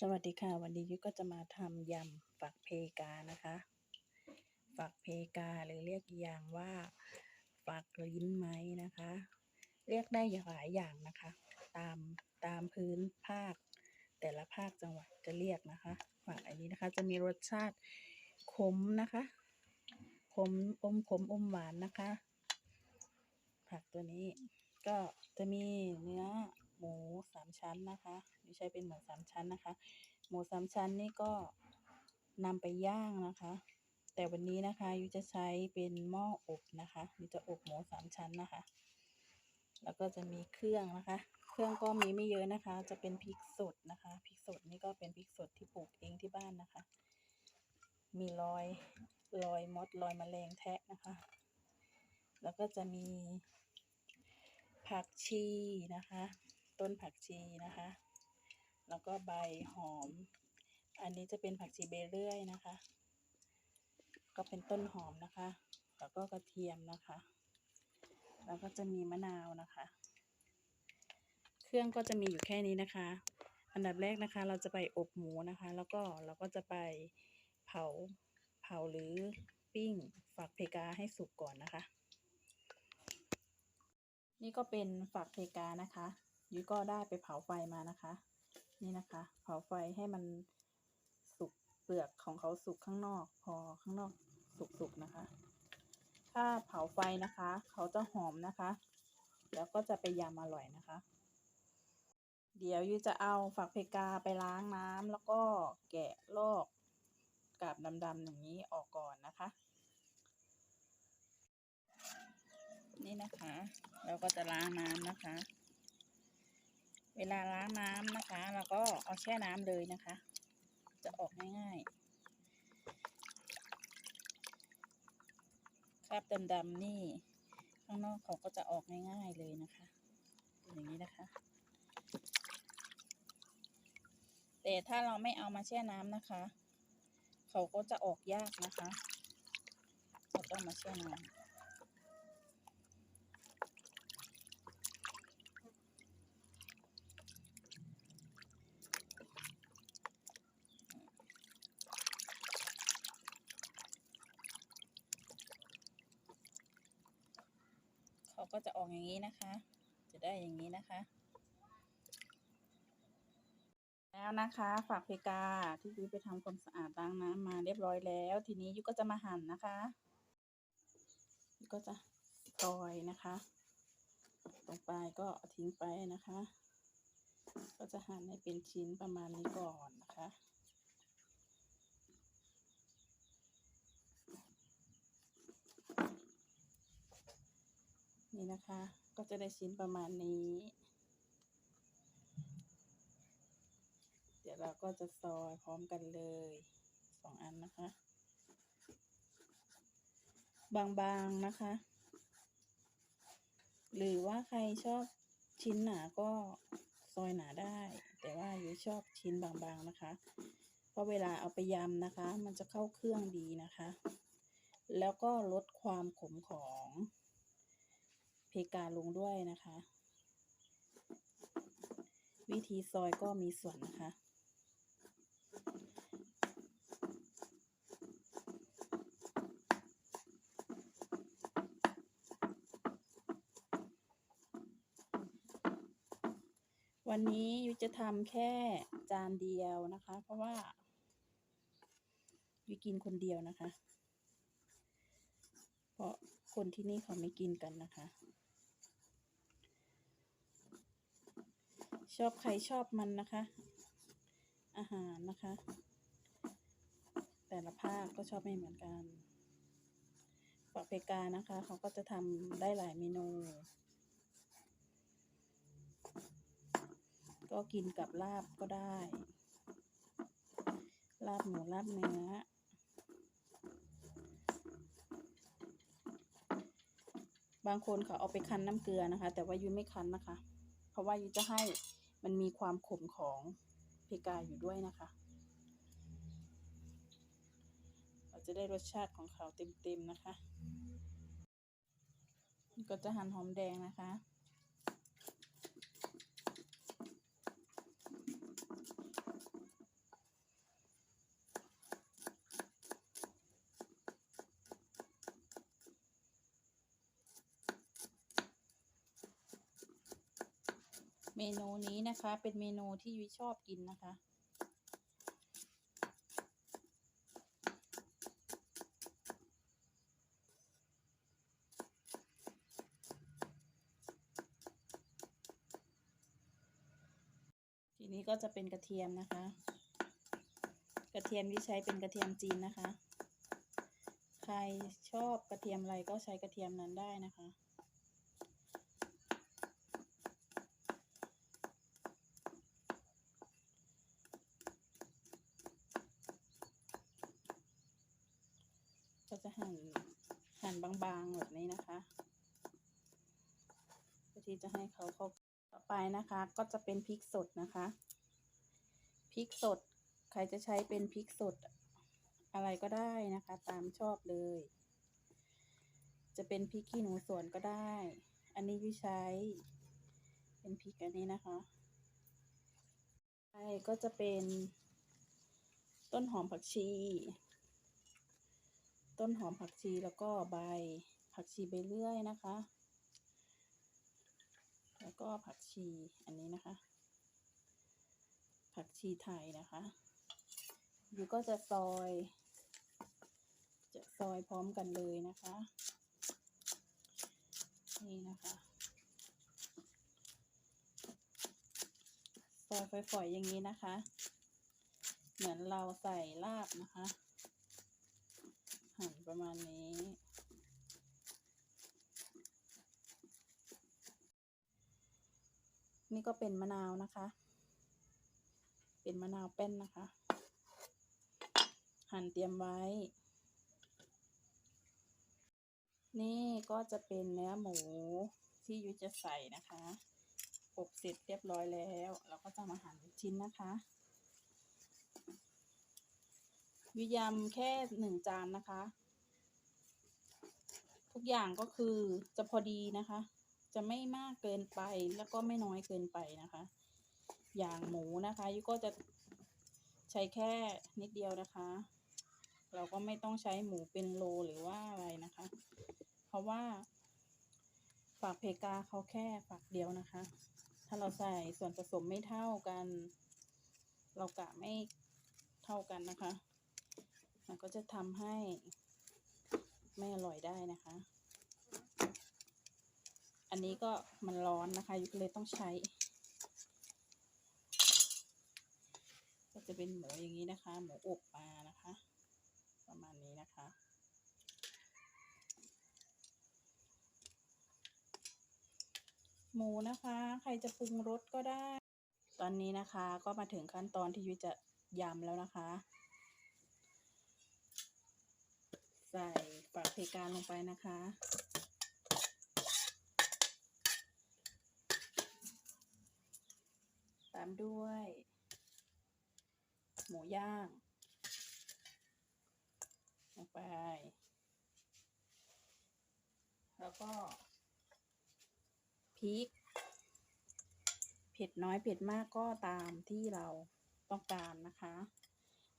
สวัสดีค่ะ วันนี้ยุ้ยก็จะมาทำยำฝักเพกานะคะ ฝักเพกาหรือเรียกอย่างว่าฝักลิ้นไม้นะคะ เรียกได้อย่างหลายอย่างนะคะ ตามตามพื้นภาค แต่ละภาคจังหวัดจะเรียกนะคะฝักอันนี้นะคะจะมีรสชาติขมนะคะขมอมขมอมหวานนะคะ ผักตัวนี้ก็จะมีเนื้อ หมูสามชั้นนะคะไม่ใช่เป็นหมูสามชั้นนะคะ หมูสามชั้นนี่ก็นำไปย่างนะคะ แต่วันนี้นะคะยุจะใช้เป็นหม้ออบนะคะยุจะอบหมูสามชั้นนะคะ แล้วก็จะมีเครื่องนะคะ เครื่องก็มีไม่เยอะนะคะ จะเป็นพริกสดนะคะพริกสดนี่ก็เป็นพริกสดที่ปลูกเองที่บ้านนะคะ มีรอยรอยมดรอยแมลงแทะนะคะ แล้วก็จะมีผักชีนะคะ ต้นผักชีนะคะ แล้วก็ใบหอม อันนี้จะเป็นผักชีเบเรื่อยนะคะ ก็เป็นต้นหอมนะคะ แล้วก็กระเทียมนะคะ แล้วก็จะมีมะนาวนะคะ เครื่องก็จะมีอยู่แค่นี้นะคะ อันดับแรกนะคะ เราจะไปอบหมูนะคะ แล้วก็เราก็จะไปเผาเผาหรือปิ้งฝักเพกาให้สุกก่อนนะคะ นี่ก็เป็นฝักเพกานะคะ ยุ้ยก็ได้ไปเผาไฟมานะคะ นี่นะคะ เผาไฟให้มันสุกเปลือกของเขาสุกข้างนอก พอข้างนอกสุกๆนะคะ ถ้าเผาไฟนะคะ เขาจะหอมนะคะ แล้วก็จะไปยำอร่อยนะคะ เดี๋ยวยุ้ยจะเอาฝักเพกาไปล้างน้ำแล้วก็แกะลอกกาบดำๆอย่างนี้ออกก่อนนะคะ นี่นะคะ เราก็จะล้างน้ำนะคะ เวลาล้างน้ำนะคะ เราก็เอาแช่น้ำเลยนะคะ จะออกง่ายๆคราบดำๆนี่ ข้างนอกเขาก็จะออกง่ายๆเลยนะคะเป็นอย่างนี้นะคะ แต่ถ้าเราไม่เอามาแช่น้ำนะคะ เขาก็จะออกยากนะคะ เราต้องมาแช่น้ำ เขาก็จะออกอย่างนี้นะคะ จะได้อย่างนี้นะคะ แล้วนะคะฝากเพกาที่ยุ้ยไปทำความสะอาดล้างน้ำมาเรียบร้อยแล้ว ทีนี้ยุ้ยก็จะมาหั่นนะคะยุ้ยก็จะซอยนะคะ ตรงปลายก็ทิ้งไปนะคะ ก็จะหั่นให้เป็นชิ้นประมาณนี้ก่อนนะคะ นี่นะคะ ก็จะได้ชิ้นประมาณนี้ เดี๋ยวเราก็จะซอยพร้อมกันเลยสองอันนะคะ บางๆนะคะ หรือว่าใครชอบชิ้นหนาก็ซอยหนาได้ แต่ว่ายุ้ยชอบชิ้นบางๆนะคะ เพราะเวลาเอาไปยำนะคะ มันจะเข้าเครื่องดีนะคะ แล้วก็ลดความขมของ เพกาลงด้วยนะคะ วิธีซอยก็มีส่วนนะคะ วันนี้ยุจะทำแค่จานเดียวนะคะ เพราะว่ายุกินคนเดียวนะคะ เพราะคนที่นี่เขาไม่กินกันนะคะ ชอบใครชอบมันนะคะ อาหารนะคะ แต่ละภาคก็ชอบไม่เหมือนกันฝักเพกานะคะ เขาก็จะทำได้หลายเมนู ก็กินกับลาบก็ได้ ลาบหมูลาบเนื้อบางคนเขาเอาไปคั้นน้ำเกลือนะคะ แต่ว่ายุ้ยไม่คั้นนะคะ เพราะว่ายุ้ยจะให้ มันมีความขมของเพกาอยู่ด้วยนะคะ เราจะได้รสชาติของเขาเต็มๆนะคะ ก็จะหั่นหอมแดงนะคะ มนูนี้นะคะ เป็นเมนูที่ยุ้ยชอบกินนะคะ ทีนี้ก็จะเป็นกระเทียมนะคะ กระเทียมที่ใช้เป็นกระเทียมจีนนะคะ ใครชอบกระเทียมอะไรก็ใช้กระเทียมนั้นได้นะคะ ก็จะหั่นหั่น บางๆแบบนี้นะคะเพื่อที่จะให้เขาเข้าต่อไปนะคะ ก็จะเป็นพริกสดนะคะพริกสดใครจะใช้เป็นพริกสดอะไรก็ได้นะคะ ตามชอบเลย จะเป็นพริกขี้หนูสวนก็ได้ อันนี้วิใช้ เป็นพริกอันนี้นะคะไปก็จะเป็นต้นหอมผักชี ต้นหอมผักชีแล้วก็ใบผักชีใบเลื่อยนะคะ แล้วก็ผักชีอันนี้นะคะ ผักชีไทยนะคะอยู่ก็จะซอย จะซอยพร้อมกันเลยนะคะ นี่นะคะ ซอยฝอยๆอย่างนี้นะคะ เหมือนเราใส่ลาบนะคะ หั่นประมาณนี้ นี่ก็เป็นมะนาวนะคะ เป็นมะนาวแป้นนะคะ หั่นเตรียมไว้ นี่ก็จะเป็นเนื้อหมูที่ยุ้ยจะใส่นะคะอบเสร็จเรียบร้อยแล้ว เราก็จะมาหั่นชิ้นนะคะ ยุยยำแค่หนึ่งจานนะคะ ทุกอย่างก็คือจะพอดีนะคะ จะไม่มากเกินไปแล้วก็ไม่น้อยเกินไปนะคะ อย่างหมูนะคะยุก็จะใช้แค่นิดเดียวนะคะ เราก็ไม่ต้องใช้หมูเป็นโลหรือว่าอะไรนะคะ เพราะว่าฝากเพกาเขาแค่ฝักเดียวนะคะ ถ้าเราใส่ส่วนผสมไม่เท่ากัน เรากะไม่เท่ากันนะคะ มันก็จะทำให้ไม่อร่อยได้นะคะ อันนี้ก็มันร้อนนะคะยุกเลยต้องใช้ ก็จะเป็นหมูอย่างนี้นะคะ หมูอบมานะคะ ประมาณนี้นะคะหมูนะคะ ใครจะปรุงรสก็ได้ ตอนนี้นะคะก็มาถึงขั้นตอนที่ยุ้ยจะยำแล้วนะคะ ใส่ฝักเพกาลงไปนะคะ ตามด้วย หมูย่าง ลงไป แล้วก็พริก เผ็ดน้อยเผ็ดมากก็ตามที่เราต้องการนะคะ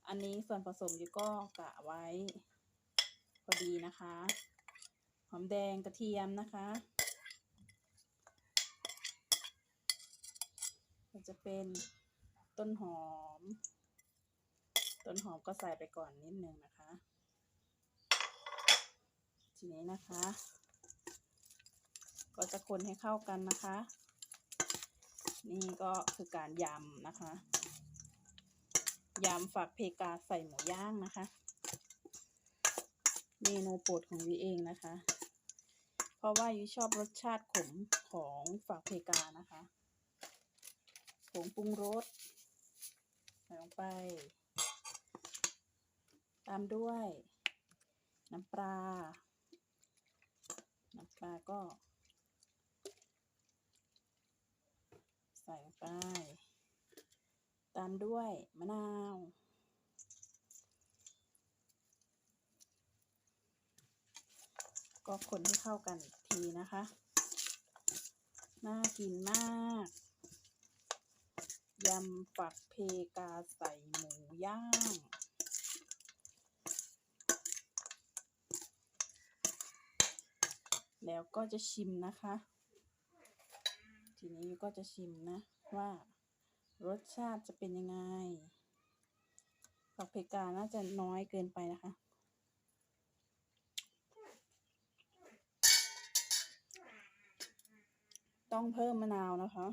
อันนี้ส่วนผสมอยู่ก็กะไว้ พอดีนะคะ หอมแดงกระเทียมนะคะ ก็จะเป็นต้นหอม ต้นหอมก็ใส่ไปก่อนนิดนึงนะคะ ทีนี้นะคะ ก็จะคนให้เข้ากันนะคะ นี่ก็คือการยำนะคะยำฝักเพกาใส่หมูย่างนะคะ เมนูโปรดของวิเองนะคะ เพราะว่ายุชอบรสชาติขมของฝักเพกานะคะผงปรุงรสใส่ลงไป ตามด้วย น้ำปลา น้ำปลาก็ ใส่ลงไป ตามด้วยมะนาว ก็คนให้เข้ากันทีนะคะ น่ากินมาก ยำฝักเพกาใส่หมูย่างแล้วก็จะชิมนะคะ ทีนี้ก็จะชิมนะว่ารสชาติจะเป็นยังไงผักเพกาน่าจะน้อยเกินไปนะคะ ต้องเพิ่มมะนาวนะคะ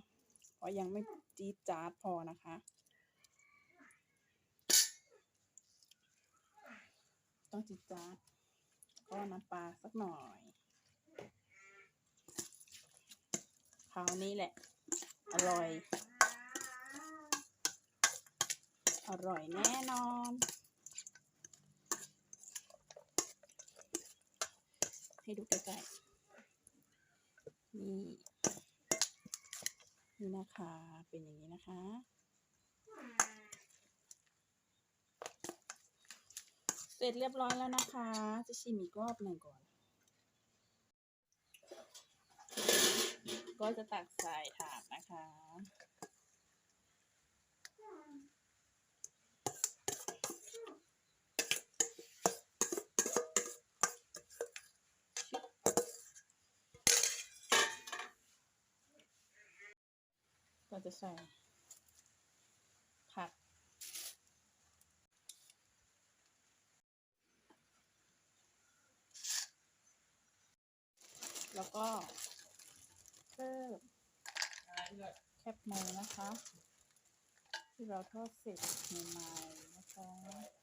เพราะยังไม่จี๊ดจ๊าดพอนะคะ ต้องจี๊ดจ๊าดก็น้ำปลาสักหน่อยคราวนี้แหละ อร่อย อร่อยแน่นอนให้ดูใกล้ๆนี่ นี่นะคะ เป็นอย่างนี้นะคะ เสร็จเรียบร้อยแล้วนะคะ จะชิมอีกรอบหนึ่งก่อน ก็จะตักใส่ถาดนะคะ จะใส่ ผัก แล้วก็เพิ่มแคบหมูนะคะ ที่เราทอดเสร็จใหม่ๆนะคะ